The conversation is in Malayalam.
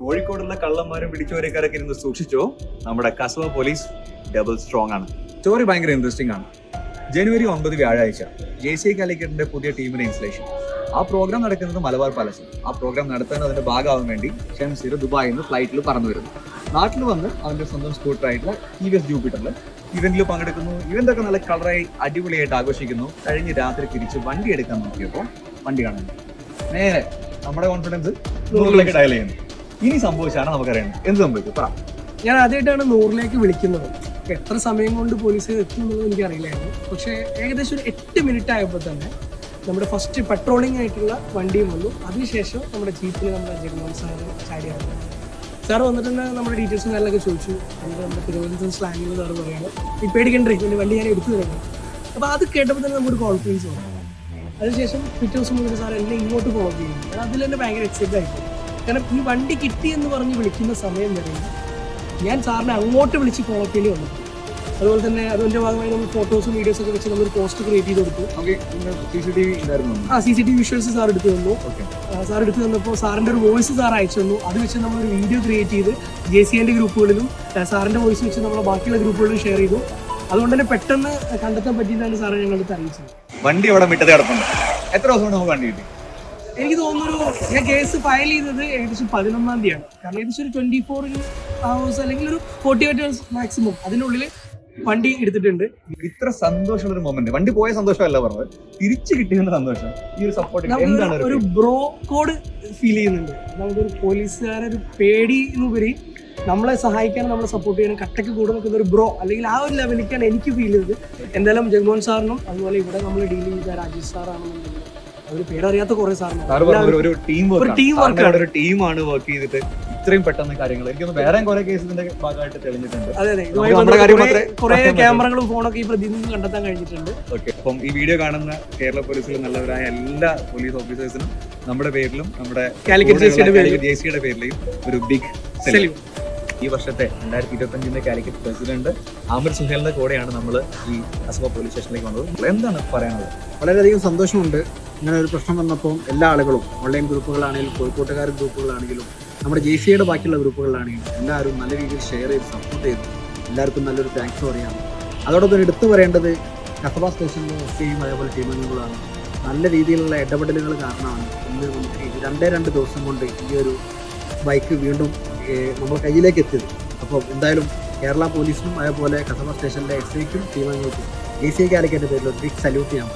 കോഴിക്കോടുള്ള കള്ളന്മാരും പിടിച്ചവരെക്കാരൊക്കെ ഇരുന്ന് സൂക്ഷിച്ചോ? നമ്മുടെ കസവ പോലീസ് ഡബിൾ സ്ട്രോങ് ആണ്. സ്റ്റോറി ഭയങ്കര ഇൻട്രസ്റ്റിംഗ് ആണ്. ജനുവരി ഒമ്പത് വ്യാഴാഴ്ച ജെ സി കാലിക്കറ്റിന്റെ പുതിയ ടീമിന്റെ ഇൻസ്റ്റലേഷൻ ആ പ്രോഗ്രാം നടക്കുന്നത് മലബാർ പാലസിൽ ആ പ്രോഗ്രാം നടത്താൻ അതിന്റെ ഭാഗമാവാൻ വേണ്ടി ഷംസീർ ദുബായിൽ നിന്ന് ഫ്ലൈറ്റിൽ പറന്നു വരുന്നു. നാട്ടിൽ വന്ന് അവന്റെ സ്വന്തം സ്കൂട്ടറായിട്ടുള്ള വി എസ് ജൂപ്പിറ്ററിൽ ഇവന്റിൽ പങ്കെടുക്കുന്നു. ഇവന്റ് ഒക്കെ നല്ല കളറായി അടിപൊളിയായിട്ട് ആഘോഷിക്കുന്നു. കഴിഞ്ഞ രാത്രി തിരിച്ച് വണ്ടി എടുക്കാൻ നോക്കിയപ്പോൾ വണ്ടി കാണുന്നു. നേരെ നമ്മുടെ കോൺഫിഡൻസ് ഡയൽ ചെയ്യുന്നു. ഇനി സംഭവിച്ചാണ് നമുക്കറിയാം എന്ത് സംഭവിച്ചു പറ. ഞാൻ ആദ്യമായിട്ടാണ് നൂറിലേക്ക് വിളിക്കുന്നത്. എത്ര സമയം കൊണ്ട് പോലീസ് എത്തും എന്നുള്ളത് എനിക്കറിയില്ലായിരുന്നു. പക്ഷേ ഏകദേശം ഒരു എട്ട് മിനിറ്റ് ആയപ്പോൾ തന്നെ നമ്മുടെ ഫസ്റ്റ് പെട്രോളിംഗ് ആയിട്ടുള്ള വണ്ടിയും വന്നു. അതിനുശേഷം നമ്മുടെ ജീപ്പിൽ നമ്മുടെ ജഗൻമോഹൻ സാർ ചാടിയാണ് സാർ വന്നിട്ട് തന്നെ നമ്മുടെ ഡീറ്റെയിൽസ് കാര്യങ്ങളൊക്കെ ചോദിച്ചു. എന്നിട്ട് നമ്മുടെ തിരുവനന്തപുരം സ്ലാങ്ങിൽ സാറ് പറയാണ് ഈ പേടിക്കണ്ടേ? എന്റെ വണ്ടി ഞാൻ എടുത്തു തരണം അപ്പോൾ അത് കേട്ടപ്പോൾ തന്നെ നമുക്കൊരു കോൺഫിഡൻസ് വന്നു. അതിനുശേഷം പിറ്റേ ദിവസം മുതൽ സാർ എന്നെ ഇങ്ങോട്ട് ചെയ്യുന്നു. അതിൽ തന്നെ ഭയങ്കര എക്സൈറ്റഡ് ആയിപ്പോയി. കാരണം ഈ വണ്ടി കിട്ടി എന്ന് പറഞ്ഞ് വിളിക്കുന്ന സമയം വരെ ഞാൻ സാറിനെ അങ്ങോട്ട് വിളിച്ച് ഫോളോ അപ്പ് ചെയ്യേണ്ടി വന്നു. അതുപോലെ തന്നെ അതിന്റെ ഭാഗമായി നമ്മൾ ഫോട്ടോസും വീഡിയോസും ഒക്കെ വെച്ച് നമ്മൾ പോസ്റ്റ് ക്രിയേറ്റ് ചെയ്ത് കൊടുത്തു. ആ C C T visuals sir എടുത്തു തന്നു. സാർ എടുത്തു തന്നപ്പോൾ സാറിന്റെ ഒരു വോയിസ് സാർ അയച്ചു തന്നു. അത് വെച്ച് നമ്മൾ ഒരു വീഡിയോ ക്രിയേറ്റ് ചെയ്ത് ജെ സി എന്റെ ഗ്രൂപ്പുകളിലും സാറിന്റെ വോയിസ് വെച്ച് നമ്മൾ ബാക്കിയുള്ള ഗ്രൂപ്പുകളിലും ഷെയർ ചെയ്തു. അതുകൊണ്ട് തന്നെ പെട്ടെന്ന് കണ്ടെത്താൻ പറ്റിയെന്നാണ് സാറ് ഞങ്ങളുടെ അറിയിച്ചത് വണ്ടി അവിടെ വിട്ടത് കിടപ്പുണ്ട്. എത്ര ദിവസം കൊണ്ട് നമുക്ക് വണ്ടി കിട്ടി? എനിക്ക് തോന്നുന്നു ഞാൻ കേസ് ഫയൽ ചെയ്തത് ഏകദേശം പതിനൊന്നാം തീയതിയാണ്. കാരണം ഏകദേശം ഒരു ട്വന്റി ഫോർ ഹവേഴ്സ് അല്ലെങ്കിൽ ഒരു ഫോർട്ടി എയ്റ്റ് ഹവേഴ്സ് മാക്സിമം അതിനുള്ളിൽ വണ്ടി എടുത്തിട്ടുണ്ട്. ഇത്ര സന്തോഷമുള്ള ഒരു മൊമെന്റ് വണ്ടി പോയ സന്തോഷമല്ല പറഞ്ഞത്. തിരിച്ചു കിട്ടിയതിന്റെ സന്തോഷം. ഈ ഒരു സപ്പോർട്ട് എന്താണ് ഒരു ബ്രോ കോഡ് ഫീൽ ചെയ്യുന്നുണ്ട്. നമുക്കൊരു പോലീസുകാരെ ഒരു പേടി എന്നുപരി നമ്മളെ സഹായിക്കാൻ നമ്മളെ സപ്പോർട്ട് ചെയ്യാൻ കട്ടയ്ക്ക് കൂടെ നിൽക്കുന്ന ഒരു ബ്രോ അല്ലെങ്കിൽ ആ ഒരു ലെവലിലേക്കാണ് എനിക്ക് ഫീൽ ചെയ്തത്. എന്തായാലും ജഗ്മോഹൻ സാറിനും അതുപോലെ ഇവിടെ നമ്മൾ ഡീൽ ചെയ്ത രാജേഷ് സാറാണെന്നുണ്ടെങ്കിൽ അവർ പേരറിയാത്ത കുറെ സാറിന് ഒരു ടീം ഒരു വർക്ക് ഒരു ടീമാണ് വർക്ക് ചെയ്തിട്ട് ഇത്രയും പെട്ടെന്ന് കാര്യങ്ങൾ. എനിക്കൊന്ന് വേറെ കുറെ കേസിന്റെ ഭാഗമായിട്ട് തെളിഞ്ഞിട്ടുണ്ട്. അതെ അതെ. ഇതുമായി നമ്മുടെ കാര്യം മാത്രമേ കുറെ ക്യാമറകളും ഫോണൊക്കെ ഈ പ്രതിനിധി കണ്ടെത്താൻ കഴിഞ്ഞിട്ടുണ്ട്. ഓക്കെ അപ്പം ഈ വീഡിയോ കാണുന്ന കേരള പോലീസിൽ നല്ലവരായ എല്ലാ പോലീസ് ഓഫീസേഴ്സിനും നമ്മുടെ പേരിലും നമ്മുടെ കാലിക്കറ്റ് JC യുടെ പേരിലും. ജെ സിയുടെ പേരിലും ഒരു ബിഗ് സെലിം ഈ വർഷത്തെ രണ്ടായിരത്തി ഇരുപത്തി അഞ്ചിന്റെ കാലിക്കറ്റ് പ്രസിഡന്റ് ആമിർ സുഹേലിന്റെ കൂടെയാണ് നമ്മൾ ഈ അസബ പോലീസ് സ്റ്റേഷനിലേക്ക് വന്നത്. എന്താണ് പറയാനുള്ളത്? വളരെയധികം സന്തോഷമുണ്ട്. ഇങ്ങനെ ഒരു പ്രശ്നം വന്നപ്പോൾ എല്ലാ ആളുകളും ഓൺലൈൻ ഗ്രൂപ്പുകളാണെങ്കിലും കോഴിക്കോട്ടുകാർ ഗ്രൂപ്പുകളാണെങ്കിലും നമ്മുടെ ജെ സിയുടെ ബാക്കിയുള്ള ഗ്രൂപ്പുകളാണെങ്കിലും എല്ലാവരും നല്ല രീതിയിൽ ഷെയർ ചെയ്ത് സപ്പോർട്ട് ചെയ്തു. എല്ലാവർക്കും നല്ലൊരു താങ്ക്സ് പറയാം. അതോടൊപ്പം എടുത്തു പറയേണ്ടത് കസബ സ്റ്റേഷനിലെ എസ് സിയും അതേപോലെ ടീമംഗങ്ങളാണ് നല്ല രീതിയിലുള്ള ഇടപെടലുകൾ കാരണമാണ് ഇന്ന് രണ്ടേ രണ്ട് ദിവസം കൊണ്ട് ഈ ഒരു ബൈക്ക് വീണ്ടും നമ്മുടെ കയ്യിലേക്ക് എത്തിയത്. അപ്പോൾ എന്തായാലും കേരള പോലീസിനും അതേപോലെ കസബ സ്റ്റേഷനിലെ എസ് ഐക്കും ടീമംഗങ്ങൾക്കും ജെ സി കാലിക്കറ്റ് പേരിൽ ഒരു ബിഗ് സല്യൂട്ട് ചെയ്യാൻ